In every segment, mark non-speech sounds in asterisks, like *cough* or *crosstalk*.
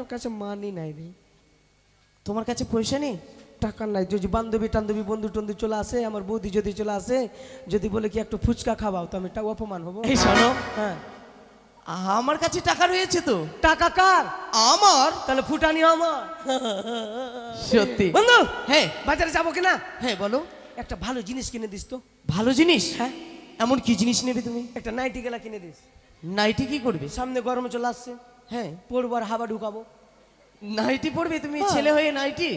কারোর কাছে মানি নাই রে। তোমার কাছে পয়সা নেই? টাকা নাই। যদি বান্ধবী টান্ধবী বন্ধু টন্ধু চলে আসে আমার বৌদি যদি চলে আসে যদি বলে কি একটু ফুচকা খাওয়াও তো আমি টা অপমান হব। এই শোনো। হ্যাঁ। আমার কাছে টাকা রয়েছে তো। টাকা কার? আমার? তাহলে ফুটানি আমার। সত্যি। বন্ধু হ্যাঁ। বাজারে যাব কিনা? হ্যাঁ বলো। একটা ভালো জিনিস কিনে দিস তো। ভালো জিনিস? হ্যাঁ। এমন কি জিনিস নেবে তুমি? একটা নাইটি গেলা কিনে দিস। নাইটি কি করবে? সামনে গরম চলে আসছে। হ্যাঁ। পড়ব আর হাওয়া ঢুকাবো। নাইটি পড়বে তুমি হ্যাঁ। ছেলে হয়ে নাইটি?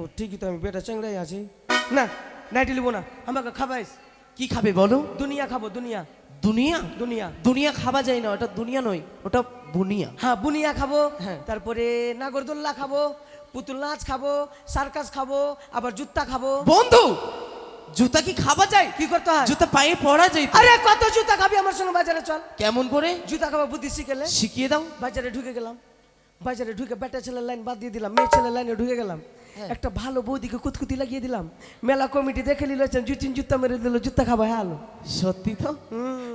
ও ঠিকই তো আমি বেটা চ্যাংরাই আছি। না নাইটি লিবো না আমাকে খাবাইস। কি খাবে বলো? দুনিয়া খাব দুনিয়া। দুনিয়া? দুনিয়া। দুনিয়া খাওয়া যায় না ওটা দুনিয়া নয় ওটা বুনিয়া। হ্যাঁ বুনিয়া খাব হ্যাঁ। তারপরে নাগরদোল্লা খাব পুতুল নাচ খাব সার্কাস খাব আবার জুত্তা খাব। বন্ধু! জুতা কি খাওয়া যায়? কি করতে হয়? জুতা পায়ে পড়া যায় আরে কত জুতা খাবি আমার সঙ্গে বাজারে চল। কেমন করে? জুতা খাব বুদ্ধি শিখেলে। শিখিয়ে দাও। বাজারে ঢুকে গেলাম। বাজারে ঢুকে বেটা ছেলের লাইন বাদ দিয়ে দিলাম মেয়ে ছেলের লাইনে ঢুকে গেলাম। হ্যাঁ। একটা ভালো বৌদিকে কুতকুতি লাগিয়ে দিলাম। মেলা কমিটি দেখে নিল জুতিন জুতা মেরে দিল জুতা খাবা হ্যাঁ আলো। সত্যি তো?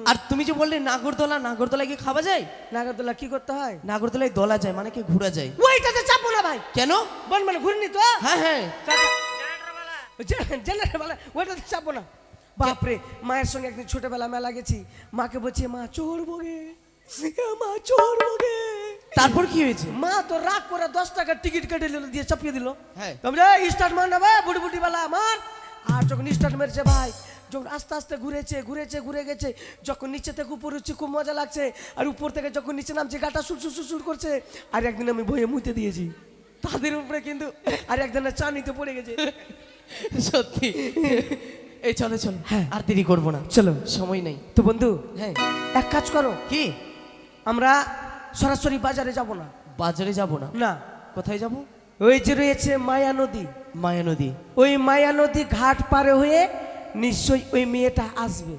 আর তুমি যে বললে নাগরদোলা নাগরদোলা কি খাওয়া যায়? নাগরদোলা কি করতে হয়? নাগরদোলায় দোলা যায় মানে কি ঘোরা যায়? ওইটাতে চাপো না ভাই। কেন? বল মানে ঘুরনি তো। হ্যাঁ হ্যাঁ। জেনারেল বেলা ওইটাতে চাপো না। বাপরে মায়ের সঙ্গে একদিন ছোটবেলা মেলা গেছি। মাকে বলছি মা চড়বো গে এ মা চড়বো গে তারপর কি হয়েছে? মা তো রাগ করে দশ টাকার টিকিট কেটে দিল দিয়ে চাপিয়ে দিল। হ্যাঁ। স্টার্ট মার না ভাই বুড়ি বুড়ি বেলা আমার আর যখন স্টার্ট মেরেছে ভাই যখন আস্তে আস্তে ঘুরেছে ঘুরেছে ঘুরে গেছে যখন নিচে থেকে উপর উঠছে খুব মজা লাগছে। আর উপর থেকে যখন নিচে নামছে গাটা সুর সুর সুর করছে। আর একদিন আমি বইয়ে মুতে দিয়েছি। তাদের উপরে কিন্তু আর একদিনের চানিতে পড়ে গেছে। *laughs* সত্যি। এই চলো চলো। হ্যাঁ। আর দেরি করব না। চলো। সময় নেই। তো বন্ধু হ্যাঁ। এক কাজ করো। কি? আমরা সরাসরি বাজারে যাব না। বাজারে যাব না? না। কোথায় যাব? ওই যে রয়েছে মায়া নদী। মায়া নদী। ওই মায়া নদী ঘাট পারে হয়ে নিশ্চয়ই ওই মেয়েটা আসবে।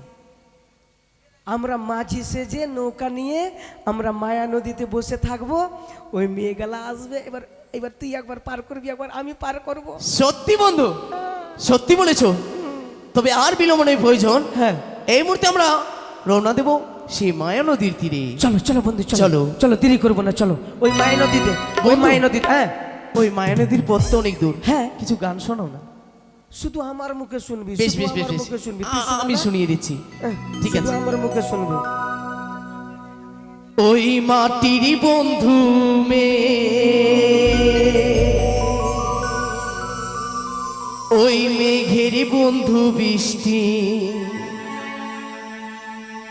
আমরা মাঝি সেজে নৌকা নিয়ে আমরা মায়া নদীতে বসে থাকব। ওই মেয়েগুলা আসবে। এবার এবার তুই একবার পার করবি একবার আমি পার করব। সত্যি বন্ধু? সত্যি বলেছ? তবে আর বিলম্বনের প্রয়োজন। হ্যাঁ। এই মুহূর্তে আমরা রওনা দেব সেই মায়া নদীর তীরে। চলো চলো বন্ধু চলো। চলো। দেরি করব না চলো। ওই মায়া নদীতে ওই। মায়া নদীতে হ্যাঁ। ওই মায়া নদীর পথ তো অনেক দূর। হ্যাঁ। কিছু গান শোনো না। শুধু আমার মুখে শুনবি বেশ বেশ বেশ মুখে শুনবি। আমি শুনিয়ে দিচ্ছি। ঠিক আছে। আমার মুখে শুনবি। ওই মাটির বন্ধু মে মেঘের বন্ধু বৃষ্টি।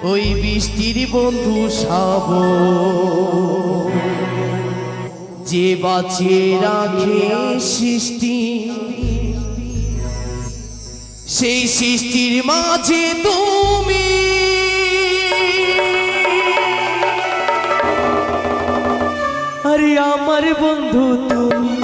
ওই বৃষ্টির বন্ধু সাব যে বাঁচিয়ে রাখে সৃষ্টি, সেই সৃষ্টির মাঝে তুমি। আরে আমার বন্ধু তুমি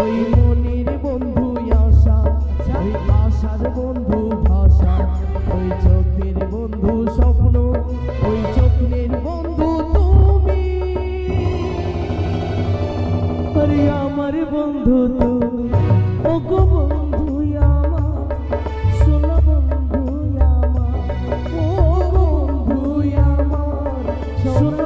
ওই মনের বন্ধু আশা ওই আশার বন্ধু ভাষা, ওই চোখের বন্ধু স্বপ্ন, ওই চোখের বন্ধু তুমি। আরে আমার বন্ধু তুমি, ওগো বন্ধু আমার সোনা বন্ধু আমার ও বন্ধু আমার সোনা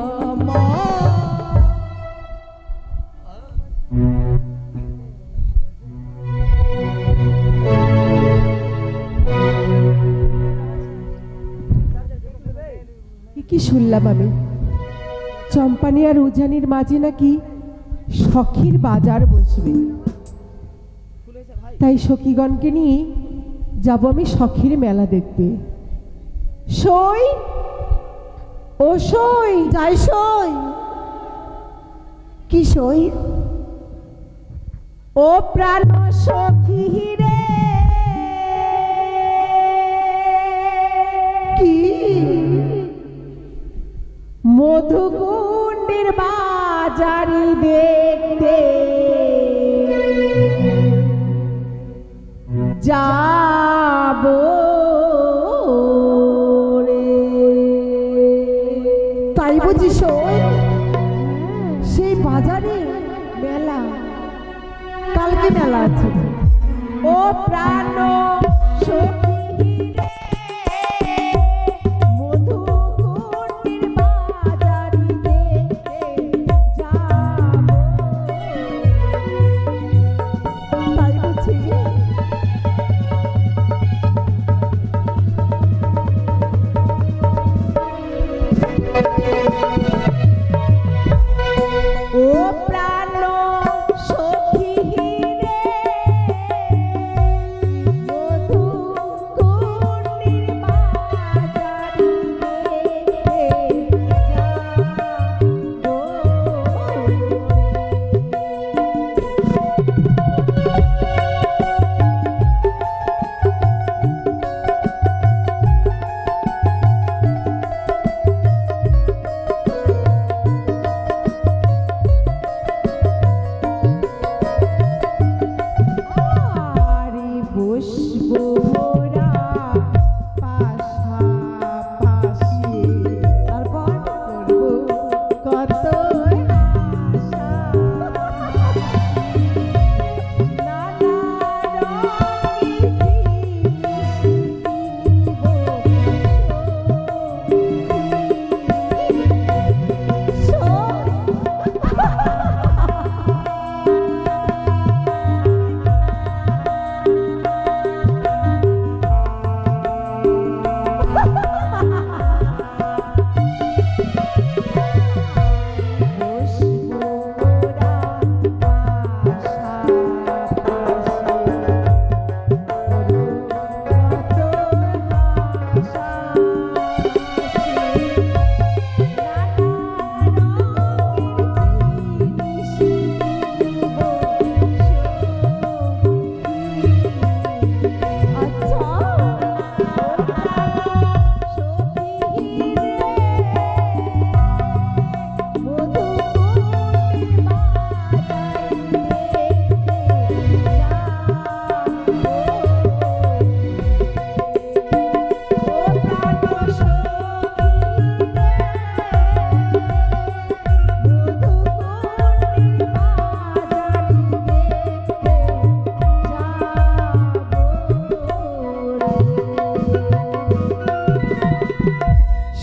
শুনলাম আমি, চম্পানি আর উজানির মাঝে নাকি সখীর বাজার বসবে। তাই সখীগণকে নিয়ে যাব আমি সখীর মেলা দেখতে। সই, ও সই, যাই সই। কি সই? ও প্রাণ সখী রে। মধুকুণ্ডের বাজারি দেখতে। যাব তাই বুঝি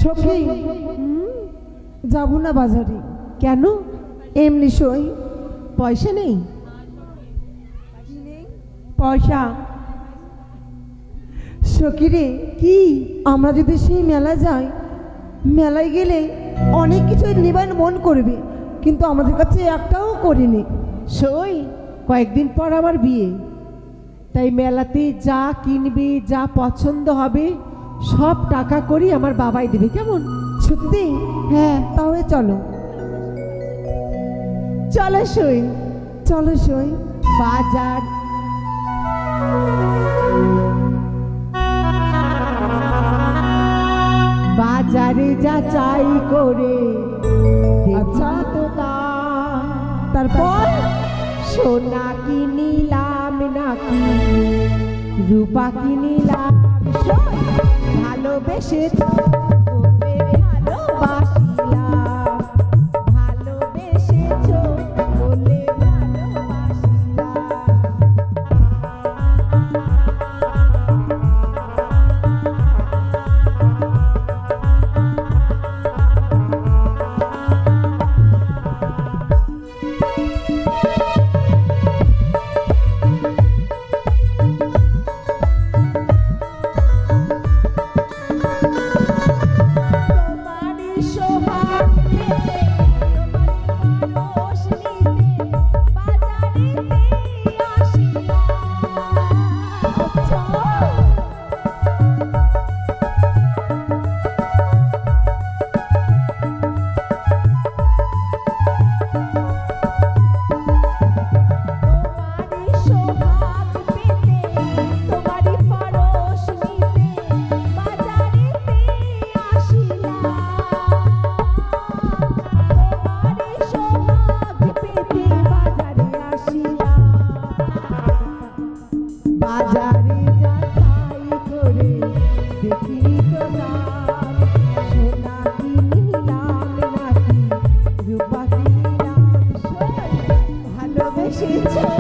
সখী? যাব না বাজারে। কেন? এমনি সই। পয়সা নেই? পয়সা? সখীরে কি? আমরা যদি সেই মেলা যাই, মেলায় গেলে অনেক কিছু নিবান মন করবে, কিন্তু আমাদের কাছে একটাও করিনি। সই? কয়েকদিন পর আমার বিয়ে। তাই মেলাতে যা কিনবে, যা পছন্দ হবে সব টাকা করি আমার বাবাই দেবে কেমন? সত্যি? হ্যাঁ তাহলে চলো। চলো সই চলো সই বাজার। বাজারে যাচাই করে আচ্ছা। তো তারপর? সোনা কিনিলাম নাকি রূপা কিনিলাম। সই। ভালোবেসে Yay! teacher.